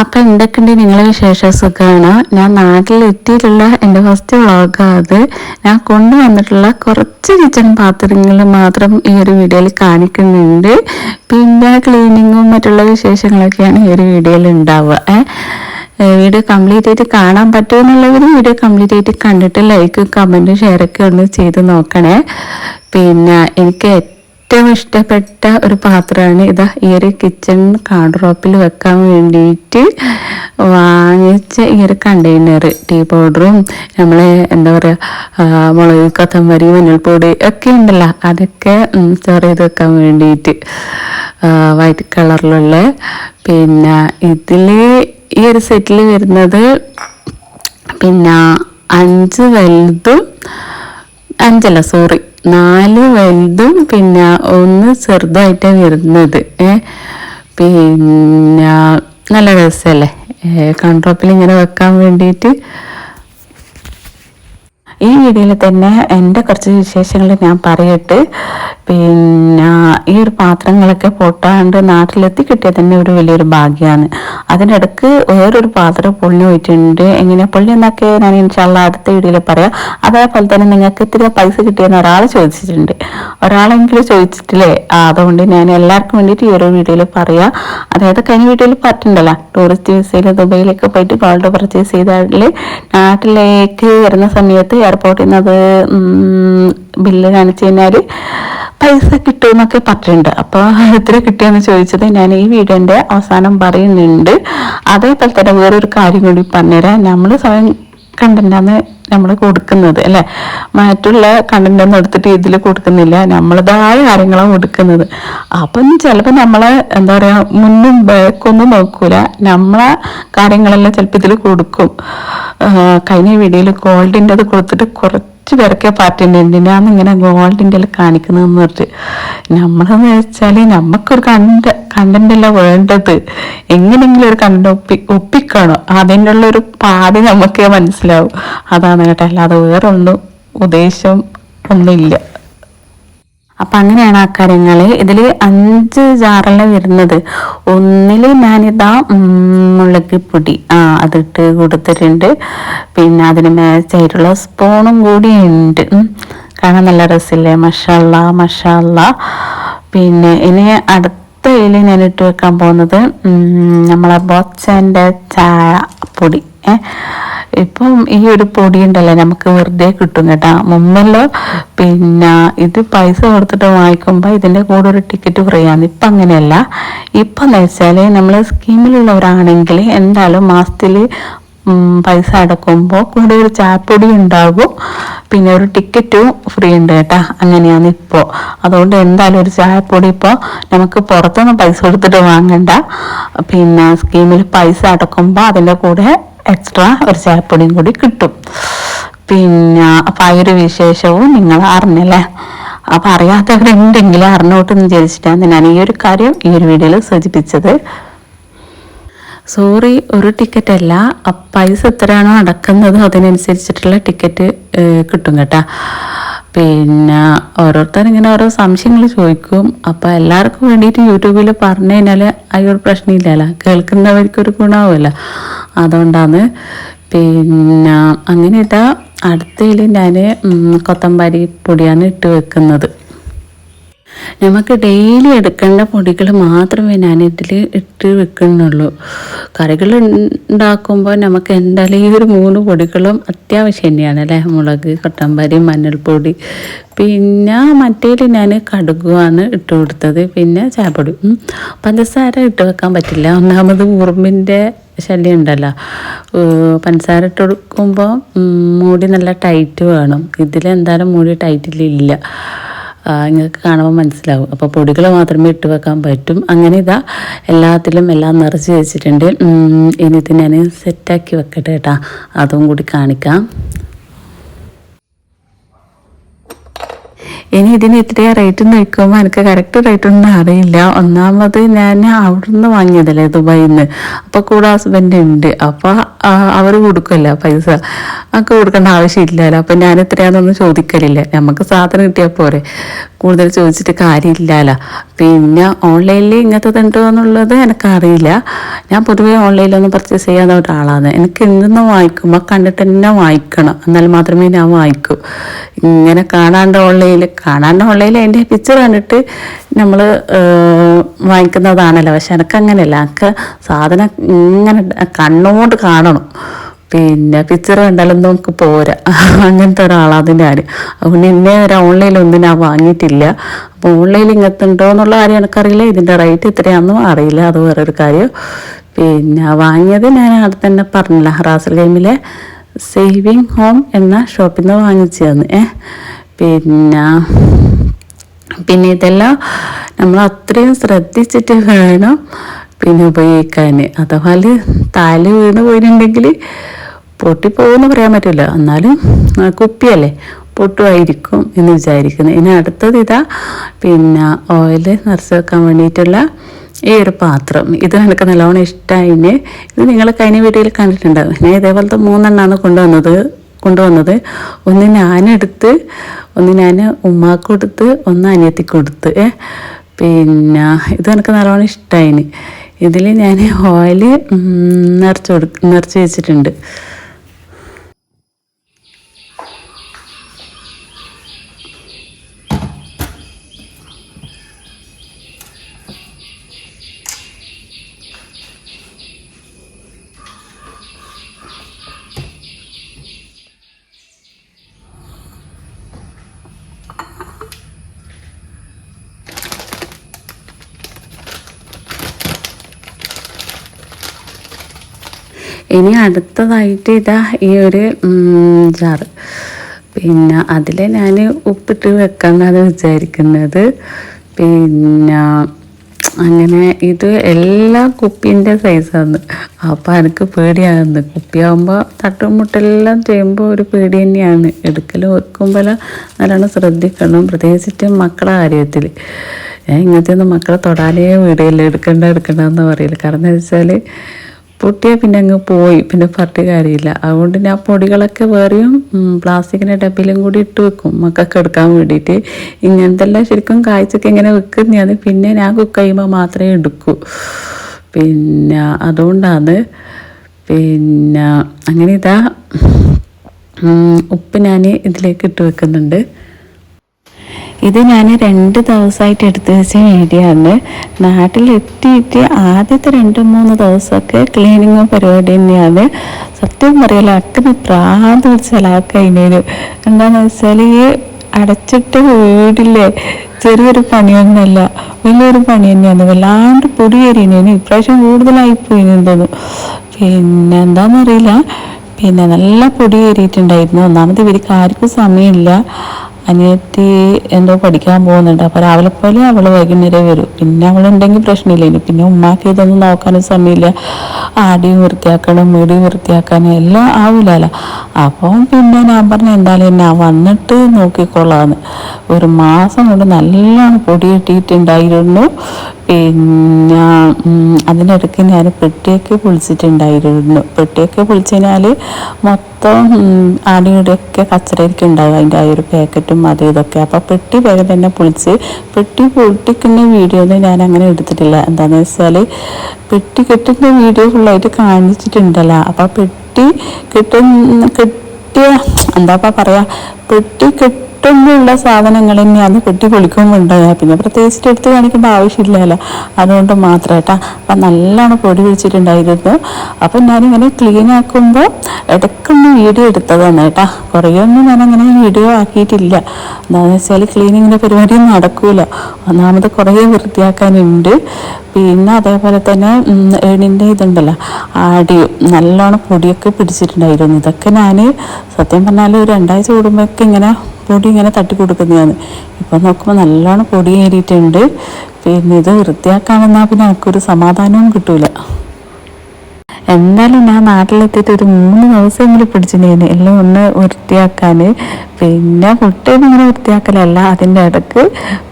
അപ്പം എന്തൊക്കെയുണ്ട് നിങ്ങളെ വിശേഷ? സുഖമാണ് ഞാൻ നാട്ടിലെത്തിയിട്ടുള്ള എന്റെ ഫസ്റ്റ് വ്ളോഗാത് ഞാൻ കൊണ്ടുവന്നിട്ടുള്ള കുറച്ച് കിച്ചൺ പാത്രങ്ങൾ മാത്രം ഈ ഒരു വീഡിയോയിൽ കാണിക്കുന്നുണ്ട്. പിന്നെ ക്ലീനിങ്ങും മറ്റുള്ള വിശേഷങ്ങളൊക്കെയാണ് ഈ ഒരു വീഡിയോയിൽ ഉണ്ടാവുക. വീഡിയോ കംപ്ലീറ്റ് ആയിട്ട് കാണാൻ പറ്റുമെന്നുള്ളവർ വീഡിയോ കംപ്ലീറ്റ് ആയിട്ട് കണ്ടിട്ട് ലൈക്ക് കമന്റ് ഷെയർ ഒക്കെ ഒന്ന് ചെയ്ത് നോക്കണേ. പിന്നെ എനിക്ക് ഏറ്റവും ഇഷ്ടപ്പെട്ട ഒരു പാത്രമാണ് ഇതാ ഈ ഒരു കിച്ചൺ കാർഡ്രോപ്പിൽ വെക്കാൻ വേണ്ടിയിട്ട് വാങ്ങിച്ച ഈ ഒരു കണ്ടെയ്നർ ടീ പൗഡറും നമ്മളെ എന്താ പറയുക മുളക് കത്തമ്പരി മഞ്ഞൾപ്പൊടി ഒക്കെ ഉണ്ടല്ലോ. അതൊക്കെ സ്റ്റോർ ചെയ്ത് വെക്കാൻ വേണ്ടിയിട്ട് വൈറ്റ് കളറിലുള്ള പിന്നെ ഇതിൽ ഈ ഒരു സെറ്റിൽ വരുന്നത് പിന്നെ അഞ്ച് വലുതും അഞ്ചല്ല സോറി നാല് വലുതും പിന്നെ ഒന്ന് ചെറുതായിട്ട് വരുന്നത്. പിന്നെ നല്ല രസമല്ലേ കൺട്രോപ്പിൽ ഇങ്ങനെ വെക്കാൻ വേണ്ടിയിട്ട് വീഡിയോയിൽ തന്നെ എന്റെ കുറച്ച് വിശേഷങ്ങൾ ഞാൻ പറയട്ട്. പിന്നെ ഈ ഒരു പാത്രങ്ങളൊക്കെ പൊട്ടാണ്ട് നാട്ടിലെത്തി കിട്ടിയ തന്നെ ഒരു വലിയൊരു ഭാഗ്യമാണ്. അതിനിടക്ക് വേറൊരു പാത്രം പൊളിഞ്ഞു പോയിട്ടുണ്ട്. എങ്ങനെ പൊള്ളി എന്നൊക്കെ ഞാൻ ഇൻഷാല്ല അടുത്ത വീഡിയോയിൽ പറയാം. അതേപോലെ തന്നെ നിങ്ങൾക്ക് ഇത്തിരി പൈസ കിട്ടിയെന്ന് ഒരാൾ ചോദിച്ചിട്ടുണ്ട്. ഒരാളെങ്കിലും ചോദിച്ചിട്ടില്ലേ? അതുകൊണ്ട് ഞാൻ എല്ലാവർക്കും വേണ്ടിയിട്ട് ഈ ഒരു വീഡിയോയിൽ പറയാം. അതായത് കഴിഞ്ഞ വീഡിയോയിൽ പറഞ്ഞിട്ടുണ്ടല്ലോ ടൂറിസ്റ്റ് വിസയിൽ ദുബൈയിലേക്ക് പോയിട്ട് ഗോൾഡ് പർച്ചേസ് ചെയ്താൽ നാട്ടിലേക്ക് വരുന്ന സമയത്ത് എയർപോർട്ടിൽ അത് ബില്ല് കാണിച്ചു കഴിഞ്ഞാൽ പൈസ കിട്ടുമെന്നൊക്കെ പറഞ്ഞിട്ടുണ്ട്. അപ്പോൾ എത്ര കിട്ടിയെന്ന് ചോദിച്ചത് ഞാൻ ഈ വീഡിയോന്റെ അവസാനം പറയുന്നുണ്ട്. അതേപോലെ തന്നെ വേറൊരു കാര്യം കൂടി പറഞ്ഞുതരാം. നമ്മൾ സ്വയം കണ്ടന്റാണ് നമ്മൾ കൊടുക്കുന്നത് അല്ലേ? മറ്റുള്ള കണ്ടന്റ് ഒന്നും എടുത്തിട്ട് ഇതിൽ കൊടുക്കുന്നില്ല. നമ്മളതായ കാര്യങ്ങളാണ് കൊടുക്കുന്നത്. അപ്പം ചിലപ്പോൾ നമ്മളെ എന്താ പറയുക മുന്നും ബാക്കൊന്നും നോക്കൂല. നമ്മളെ കാര്യങ്ങളെല്ലാം ചിലപ്പോൾ ഇതിൽ കൊടുക്കും. കഴിഞ്ഞ വീഡിയോയിൽ ഗോൾഡിന്റെ അത് കൊടുത്തിട്ട് കുറച്ച് പേരൊക്കെ പാർട്ടിന്റെ എന്തിനാണ് ഇങ്ങനെ ഗോൾഡിന്റെ കാണിക്കുന്നതെന്ന് പറഞ്ഞിട്ട്. നമ്മളെന്ന് വെച്ചാൽ നമുക്കൊരു കണ്ട കണ്ടന്റ് അല്ല വേണ്ടത്. എങ്ങനെയെങ്കിലും ഒരു കണ്ടന്റ് ഒപ്പി ഒപ്പിക്കണം. അതിനുള്ള ഒരു പാതി നമുക്ക് മനസ്സിലാവും. അതാണ് കേട്ടോ. അല്ലാതെ വേറൊന്നും ഉദ്ദേശം ഒന്നുമില്ല. അപ്പം അങ്ങനെയാണ് ആ കാര്യങ്ങൾ ഇതിൽ അഞ്ച് ജാറല്ല വരുന്നത്. ഒന്നിൽ ഞാനിതാ ഉം, മുളക് പൊടി. ആ അതിട്ട് കൊടുത്തിട്ടുണ്ട്. പിന്നെ അതിന് മാച്ചായിട്ടുള്ള സ്പൂണും കൂടി ഉണ്ട്. കാണാൻ നല്ല രസമില്ലേ? മഷാല്ല മഷാല്ല. പിന്നെ ഇനി അടുത്ത ഇതിൽ ഞാൻ ഇട്ട് വെക്കാൻ പോകുന്നത് നമ്മളെ ബോച്ചന്റെ ചായ പൊടി. ഇപ്പം ഈ ഒരു പൊടി ഉണ്ടല്ലേ നമുക്ക് വെറുതെ കിട്ടും കേട്ടാ. മുമ്പല്ലോ പിന്നെ ഇത് പൈസ കൊടുത്തിട്ട് വാങ്ങിക്കുമ്പോൾ ഇതിന്റെ കൂടെ ഒരു ടിക്കറ്റ് ഫ്രീ ആണ്. ഇപ്പം അങ്ങനെയല്ല. ഇപ്പം എന്ന് വെച്ചാൽ നമ്മൾ സ്കീമിലുള്ളവരാണെങ്കിൽ എന്തായാലും മാസത്തിൽ പൈസ അടക്കുമ്പോൾ കൂടെ ഒരു ചായപ്പൊടി ഉണ്ടാകും. പിന്നെ ഒരു ടിക്കറ്റും ഫ്രീ ഉണ്ട് കേട്ടാ. അങ്ങനെയാണ് ഇപ്പോൾ അതുകൊണ്ട് എന്തായാലും ഒരു ചായപ്പൊടി ഇപ്പോൾ നമുക്ക് പുറത്തുനിന്ന് പൈസ കൊടുത്തിട്ട് വാങ്ങണ്ട. പിന്നെ സ്കീമിൽ പൈസ അടക്കുമ്പോൾ അതിന്റെ കൂടെ എക്സ്ട്രാ ഒരു ചായപ്പൊടിയും കൂടി കിട്ടും. പിന്നെ അപ്പം ആ ഒരു വിശേഷവും നിങ്ങൾ അറിഞ്ഞല്ലേ? അപ്പം അറിയാത്തവരുണ്ടെങ്കിൽ അറിഞ്ഞോട്ടെന്ന് വിചാരിച്ചിട്ടാണ് ഞാൻ ഈ ഒരു കാര്യം ഈ ഒരു വീഡിയോയിൽ സൂചിപ്പിച്ചത്. സോറി ഒരു ടിക്കറ്റ് അല്ല പൈസ എത്രയാണോ അടക്കുന്നത് അതിനനുസരിച്ചിട്ടുള്ള ടിക്കറ്റ് കിട്ടും കേട്ടാ. പിന്നെ ഓരോരുത്തർ ഇങ്ങനെ ഓരോ സംശയങ്ങൾ ചോദിക്കും. അപ്പോൾ എല്ലാവർക്കും വേണ്ടിയിട്ട് യൂട്യൂബിൽ പറഞ്ഞു കഴിഞ്ഞാൽ അയ്യോ പ്രശ്നമില്ലല്ലോ. കേൾക്കുന്നവർക്കൊരു ഗുണമാവുമല്ലോ അതുകൊണ്ടാണ് പിന്നെ അങ്ങനെ ഇതാ അടുത്തതിൽ ഞാൻ കൊത്തമ്പാരി പൊടിയാണ് ഇട്ട് വെക്കുന്നത്. നമുക്ക് ഡെയിലി എടുക്കേണ്ട പൊടികൾ മാത്രമേ ഞാൻ ഇതിൽ ഇട്ട് വെക്കുന്നുള്ളൂ. കറികൾ ഉണ്ടാക്കുമ്പോൾ നമുക്ക് എന്തായാലും ഈ ഒരു മൂന്ന് പൊടികളും അത്യാവശ്യം തന്നെയാണ് അല്ലേ? മുളക് കൊട്ടമ്പരി മഞ്ഞൾപ്പൊടി. പിന്നെ മറ്റേൽ ഞാൻ കടുകുമാണ് ഇട്ട് കൊടുത്തത്. പിന്നെ ചായപ്പൊടി. പഞ്ചസാര ഇട്ട് വെക്കാൻ പറ്റില്ല. ഒന്നാമത് ഉറുമ്പിന്റെ ശല്യം ഉണ്ടല്ലോ. പഞ്ചസാര ഇട്ട് കൊടുക്കുമ്പോൾ മൂടി നല്ല ടൈറ്റ് വേണം. ഇതിലെന്തായാലും മൂടി ടൈറ്റിലില്ല നിങ്ങൾക്ക് കാണുമ്പോൾ മനസ്സിലാവും. അപ്പോൾ പൊടികൾ മാത്രമേ ഇട്ട് വെക്കാൻ പറ്റും. അങ്ങനെ ഇതാ എല്ലാത്തിലും എല്ലാം നിറച്ച് വെച്ചിട്ടുണ്ട്. ഇനി ഇത് ഞാൻ സെറ്റാക്കി വെക്കട്ടെ കേട്ടാ. അതും കൂടി കാണിക്കാം. ഇനി ഇതിന് എത്രയാ റേറ്റ് എന്ന് ചോദിക്കുമ്പോൾ എനിക്ക് കറക്റ്റ് റേറ്റ് ഒന്നും അറിയില്ല. ഒന്നാമത് ഞാൻ അവിടുന്ന് വാങ്ങിയതല്ലേ ദുബായിൽ നിന്ന് അപ്പോൾ കൂടെ ഹസ്ബൻഡ് ഉണ്ട്. അപ്പോൾ അവർ കൊടുക്കുമല്ലോ പൈസ. ഒക്കെ കൊടുക്കേണ്ട ആവശ്യമില്ലല്ലോ. അപ്പം ഞാൻ എത്രയാണെന്നൊന്നും ചോദിക്കലില്ല. നമുക്ക് സാധനം കിട്ടിയാൽ പോരെ. കൂടുതൽ ചോദിച്ചിട്ട് കാര്യമില്ലല്ലോ. പിന്നെ ഓൺലൈനിൽ ഇങ്ങനത്തെ ഉണ്ടോ എന്നുള്ളത് എനിക്കറിയില്ല. ഞാൻ പൊതുവേ ഓൺലൈനിലൊന്നും പർച്ചേസ് ചെയ്യാത്ത ഒരാളാണ്. എനിക്ക് എന്തെന്ന് വായിക്കുമ്പോൾ കണ്ടിട്ട് തന്നെ വായിക്കണം. എന്നാൽ മാത്രമേ ഞാൻ വായിക്കൂ. ഇങ്ങനെ കാണാണ്ട് ഓൺലൈനിൽ കാണാണ്ട് ഓൺലൈനിൽ അതിന്റെ പിക്ചർ കണ്ടിട്ട് നമ്മൾ വാങ്ങിക്കുന്നതാണല്ലോ. പക്ഷെ എനിക്കങ്ങനെയല്ല. എനിക്ക് സാധനം ഇങ്ങനെ കണ്ണുകൊണ്ട് കാണണം. പിന്നെ പിക്ചർ കണ്ടാലൊന്നും നമുക്ക് പോരാ. അങ്ങനത്തെ ഒരാളാണ് ഞാൻ അതുകൊണ്ട് ഇന്നേ വരെ ഓൺലൈനിലൊന്നും ഞാൻ വാങ്ങിയിട്ടില്ല. അപ്പോൾ ഓൺലൈനിൽ ഇങ്ങനത്തെ ഉണ്ടോ എന്നുള്ള കാര്യം എനിക്കറിയില്ല. ഇതിന്റെ റേറ്റ് ഇത്രയാണെന്നും അറിയില്ല. അത് വേറൊരു കാര്യം. പിന്നെ വാങ്ങിയത് ഞാൻ അവിടെ തന്നെ പറഞ്ഞില്ല. ഹറാസൽ ഗെയിമിലെ സേവിങ് ഹോം എന്ന ഷോപ്പിൽ നിന്ന് വാങ്ങിച്ചതാണ്. ഏ പിന്നെ പിന്നെ ഇതെല്ലാം നമ്മൾ അത്രയും ശ്രദ്ധിച്ചിട്ട് വേണം പിന്നെ ഉപയോഗിക്കാൻ അഥവാ താൽ വീണ് പോയിട്ടുണ്ടെങ്കിൽ പൊട്ടിപ്പോകുമെന്ന് പറയാൻ പറ്റില്ല എന്നാലും കുപ്പിയല്ലേ പൊട്ടുമായിരിക്കും എന്ന് വിചാരിക്കുന്നത് ഇനി അടുത്തത് ഇതാ പിന്നെ ഓയിൽ നിറച്ച് വെക്കാൻ വേണ്ടിയിട്ടുള്ള ഈ ഒരു പാത്രം. ഇത് എനിക്ക് നല്ലോണം ഇഷ്ടമായിന് ഇത് നിങ്ങൾ കഴിഞ്ഞ വീഡിയോയിൽ കണ്ടിട്ടുണ്ടാവും. ഞാൻ ഇതേപോലത്തെ മൂന്നെണ്ണമാണ് കൊണ്ടുവന്നത്. കൊണ്ടുവന്നത്. ഒന്ന് ഞാനെടുത്ത് ഒന്ന് ഞാൻ ഉമ്മാക്ക് കൊടുത്ത് ഒന്ന് അനിയത്തിക്ക് കൊടുത്ത് പിന്നെ ഇത് എനിക്ക് നല്ലോണം ഇഷ്ടമായിന് ഇതിൽ ഞാൻ ഓയിൽ നിറച്ച് കൊടു നിറച്ച് വെച്ചിട്ടുണ്ട്. ഇനി അടുത്തതായിട്ട് ഇതാ ഈ ഒരു ജാറ്. പിന്നെ അതിൽ ഞാൻ ഉപ്പിട്ട് വെക്കാന്നാണ് വിചാരിക്കുന്നത്. പിന്നെ അങ്ങനെ ഇത് എല്ലാ കുപ്പീന്റെ സൈസാണ്. അപ്പോൾ എനിക്ക് പേടിയാകുന്നു കുപ്പിയാകുമ്പോൾ തട്ടുമുട്ടെല്ലാം ചെയ്യുമ്പോൾ ഒരു പേടി തന്നെയാണ്. എടുക്കൽ വെക്കുമ്പോൾ നല്ലോണം ശ്രദ്ധിക്കണം. പ്രത്യേകിച്ചിട്ട് മക്കളെ കാര്യത്തിൽ ഇങ്ങനത്തെ ഒന്നും മക്കളെ തൊടാനേ വീടില്ല എടുക്കണ്ട എടുക്കണ്ടെന്ന് പറയില്ല. കാരണം എന്താ വെച്ചാൽ പൊട്ടിയാൽ പിന്നെ അങ്ങ് പോയി. പിന്നെ പറഞ്ഞിട്ട് കാര്യമില്ല. അതുകൊണ്ട് ഞാൻ പൊടികളൊക്കെ വേറെയും പ്ലാസ്റ്റിക്കിന്റെ ഡബിലും കൂടി ഇട്ട് വെക്കും. മക്കൾക്ക് എടുക്കാൻ വേണ്ടിയിട്ട്. ഇങ്ങനത്തെല്ലാം ശരിക്കും കായ്ച്ചൊക്കെ ഇങ്ങനെ വെക്കുന്നതാണ് പിന്നെ ഞാൻ കുക്ക് ചെയ്യുമ്പോൾ മാത്രമേ എടുക്കൂ. പിന്നെ അതുകൊണ്ടാണ് പിന്നെ അങ്ങനെ ഇതാ ഉപ്പ് ഞാൻ ഇതിലേക്ക് ഇട്ട് വെക്കുന്നുണ്ട്. ഇത് ഞാൻ രണ്ട് ദിവസമായിട്ട് എടുത്തു വെച്ച വീഡിയോ ആണ് നാട്ടിലെത്തിയിട്ട് ആദ്യത്തെ രണ്ട് മൂന്ന് ദിവസമൊക്കെ ക്ലീനിങ് പരിപാടി തന്നെയാണ്. സത്യം പറയല അക്കിന് പ്രാന്ത് പിടിച്ചാലാക്ക അതിനേന് എന്താണെന്ന് വെച്ചാൽ ഈ അടച്ചിട്ട് വീടില്ലേ ചെറിയൊരു പണിയൊന്നുമല്ല വലിയൊരു പണി തന്നെയാണ്. വല്ലാണ്ട് പൊടി എരിയുന്നതിന് ഇപ്രാവശ്യം കൂടുതലായി പോയി തോന്നുന്നു. പിന്നെ എന്താണെന്നറിയില്ല പിന്നെ നല്ല പൊടി കയറിയിട്ടുണ്ടായിരുന്നു ഒന്നാമത് ഇവർക്ക് ആർക്കും സമയമില്ല. അനിയത്തി എന്തോ പഠിക്കാൻ പോകുന്നുണ്ട്. അപ്പോൾ രാവിലെ പോലെ അവൾ വൈകുന്നേരം വരും. പിന്നെ അവളുണ്ടെങ്കിൽ പ്രശ്നമില്ല. ഇനി പിന്നെ ഉമ്മാക്ക് ഇതൊന്നും നോക്കാനും സമയമില്ല. ആടിയും വൃത്തിയാക്കണം വീടിയും വൃത്തിയാക്കാനും എല്ലാം ആവില്ലല്ലോ. അപ്പം പിന്നെ ഞാൻ പറഞ്ഞു എന്തായാലും ഞാൻ വന്നിട്ട് നോക്കിക്കൊള്ളാന്ന്. ഒരു മാസം കൊണ്ട് നല്ലോണം പൊടി കിട്ടിയിട്ടുണ്ടായിരുന്നു. പിന്നെ അതിനിടയ്ക്ക് ഞാൻ പെട്ടിയൊക്കെ പൊളിച്ചിട്ടുണ്ടായിരുന്നു. പെട്ടിയൊക്കെ പൊളിച്ചു കഴിഞ്ഞാൽ മൊത്തം ആടിയുടെയൊക്കെ കച്ചറയൊക്കെ ഉണ്ടാവും. അതിന്റെ ആ ഒരു പാക്കറ്റും അതും ഇതൊക്കെ. അപ്പോൾ പെട്ടി വേഗം തന്നെ പൊളിച്ച് പെട്ടി പൊട്ടിക്കുന്ന വീഡിയോ ഒന്നും ഞാൻ അങ്ങനെ എടുത്തിട്ടില്ല. എന്താണെന്ന് വെച്ചാൽ പെട്ടി കെട്ടുന്ന വീഡിയോ ഫുള്ളായിട്ട് കാണിച്ചിട്ടുണ്ടല്ലോ. അപ്പോൾ പെട്ടി കെട്ടുന്ന കെട്ടിയ എന്താപ്പാ പറയാ? പെട്ടി കെട്ടുമ്പോഴുള്ള സാധനങ്ങൾ തന്നെയാണ് കെട്ടി പൊളിക്കുമ്പോൾ ഉണ്ടാകുക പിന്നെ പ്രത്യേകിച്ചിട്ട് എടുത്ത് കാണിക്കേണ്ട ആവശ്യമില്ലല്ലോ. അതുകൊണ്ട് മാത്രം കേട്ടോ അപ്പം നല്ലോണം പൊടി പിടിച്ചിട്ടുണ്ടായിരുന്നു. അപ്പം ഞാനിങ്ങനെ ക്ലീൻ ആക്കുമ്പോൾ ഇടയ്ക്കൊന്ന് വീഡിയോ എടുത്തതാണ് കേട്ടോ കുറേയൊന്നും ഞാൻ അങ്ങനെ വീഡിയോ ആക്കിയിട്ടില്ല. എന്താണെന്ന് വെച്ചാൽ ക്ലീനിങ്ങിന്റെ പരിപാടി നടക്കൂല. ഒന്നാമത് കുറേ വൃത്തിയാക്കാനുണ്ട്. പിന്നെ അതേപോലെ തന്നെ ഏണിന്റെ ഇതുണ്ടല്ലോ ആടി നല്ലോണം പൊടിയൊക്കെ പിടിച്ചിട്ടുണ്ടായിരുന്നു. ഇതൊക്കെ ഞാൻ സത്യം പറഞ്ഞാൽ ഒരു രണ്ടാഴ്ച കൂടുമ്പോഴൊക്കെ ഇങ്ങനെ പൊടി ഇങ്ങനെ തട്ടി കൊടുക്കുന്നതാണ്. ഇപ്പം നോക്കുമ്പോൾ നല്ലോണം പൊടി കയറിയിട്ടുണ്ട് പിന്നെ ഇത് വൃത്തിയാക്കാണെന്നാൽ പിന്നെ എനിക്കൊരു സമാധാനവും കിട്ടൂല. എന്തായാലും ഞാൻ നാട്ടിലെത്തിയിട്ട് ഒരു മൂന്ന് ദിവസമെങ്കിലും പിടിച്ചിട്ടുണ്ടായിരുന്നു. എല്ലാം ഒന്ന് വൃത്തിയാക്കാൻ പിന്നെ കുട്ടിയൊന്നും ഇങ്ങനെ വൃത്തിയാക്കലല്ല. അതിന്റെ ഇടയ്ക്ക്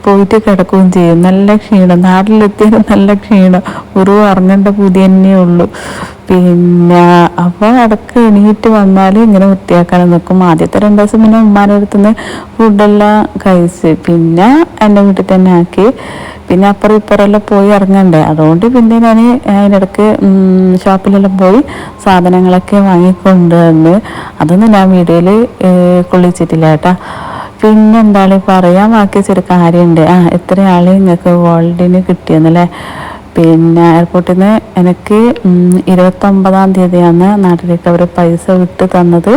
പോയിട്ട് കിടക്കുകയും ചെയ്യും. നല്ല ക്ഷീണം. നാട്ടിലെത്തിയാലും നല്ല ക്ഷീണം. ഒരു അറിഞ്ഞേണ്ട പുതിയ തന്നെ ഉള്ളൂ. പിന്നെ അപ്പോൾ ഇടയ്ക്ക് എണീറ്റ് വന്നാൽ ഇങ്ങനെ വൃത്തിയാക്കാൻ നിൽക്കും ആദ്യത്തെ രണ്ട് ദിവസം പിന്നെ ഉമ്മാന്റെ അടുത്തുനിന്ന് ഫുഡെല്ലാം കഴിച്ച്. പിന്നെ എന്റെ വീട്ടിൽ തന്നെ ആക്കി. പിന്നെ അപ്പുറം ഇപ്പുറമെല്ലാം പോയി ഇറങ്ങണ്ടേ. അതുകൊണ്ട് പിന്നെ ഞാൻ അതിനിടക്ക് ഷോപ്പിലെല്ലാം പോയി സാധനങ്ങളൊക്കെ വാങ്ങിക്കൊണ്ട് വന്ന് അതൊന്നും ഞാൻ വീഡിയോയിൽ കൊള്ളിച്ചിട്ടില്ല കേട്ടാ. പിന്നെ എന്താണ് പറയാൻ ബാക്കി ചെറിയ കാര്യമുണ്ട്. ആ എത്ര നിങ്ങൾക്ക് ഗോൾഡിന് കിട്ടിയെന്നല്ലേ? പിന്നെ എയർപോർട്ടിൽ നിന്ന് എനിക്ക് ഇരുപത്തൊമ്പതാം തീയതിയാണ് നാട്ടിലേക്ക് അവർ പൈസ വിട്ട് തന്നത്.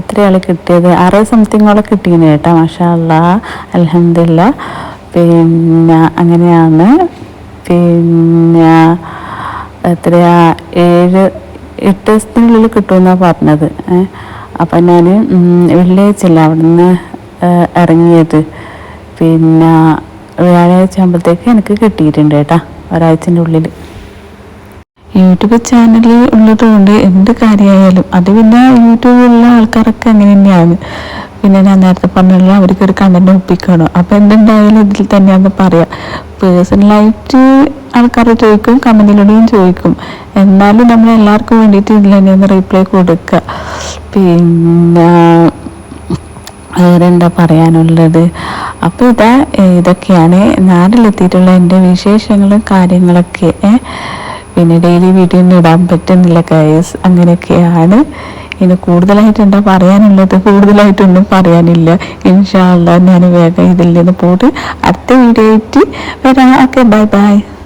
ഇത്രയാൾ കിട്ടിയത്. ആറ് സംതിങ്ങോളം കിട്ടിയെന്ന് കേട്ടോ മാഷാ അല്ലാ അലഹമില്ല പിന്നെ അങ്ങനെയാണ്. പിന്നെ എത്രയാ ഏഴ് എട്ട് ദിവസത്തിനുള്ളിൽ കിട്ടുമെന്നാണ് പറഞ്ഞത്. അപ്പം ഞാൻ വെള്ളിയാഴ്ചയില്ല അവിടുന്ന് ഇറങ്ങിയത്. പിന്നെ വ്യാഴാഴ്ച ആകുമ്പോഴത്തേക്ക് എനിക്ക് കിട്ടിയിട്ടുണ്ട് കേട്ടാ. ഒരാഴ്ചന്റെ ഉള്ളിൽ യൂട്യൂബ് ചാനൽ ഉള്ളത് കൊണ്ട് എന്ത് കാര്യമായാലും അത് പിന്നെ യൂട്യൂബിലുള്ള ആൾക്കാരൊക്കെ അങ്ങനെ തന്നെയാണ്. പിന്നെ ഞാൻ നേരത്തെ പറഞ്ഞല്ലോ അവർക്ക് ഒരു കണ്ടന്റ് ഒപ്പിക്കണം. അപ്പം എന്തുണ്ടായാലും ഇതിൽ തന്നെയാന്ന് പറയാം. പേഴ്സണലായിട്ട് ആൾക്കാർ ചോദിക്കും കമന്റിലൂടെയും ചോദിക്കും. എന്നാലും നമ്മൾ എല്ലാവർക്കും വേണ്ടിയിട്ട് ഇതിൽ തന്നെയൊന്ന് റീപ്ലൈ കൊടുക്കുക. പിന്നെ വേറെ എന്താ പറയാനുള്ളത്? അപ്പോൾ ഇതാ ഇതൊക്കെയാണ്. നാട്ടിലെത്തിയിട്ടുള്ള എന്റെ വിശേഷങ്ങളും കാര്യങ്ങളൊക്കെ പിന്നെ ഡെയിലി വീഡിയോ ഒന്നും ഇടാൻ പറ്റുന്നില്ല കയസ് അങ്ങനെയൊക്കെയാണ്. ഇനി കൂടുതലായിട്ട് എന്താ പറയാനുള്ളത്? കൂടുതലായിട്ടൊന്നും പറയാനില്ല. ഇൻഷാല്ല ഞാൻ വേഗം ഇതിൽ നിന്ന് പോയിട്ട് അടുത്ത വീഡിയോ ആയിട്ട് വരാം. Okay bye bye.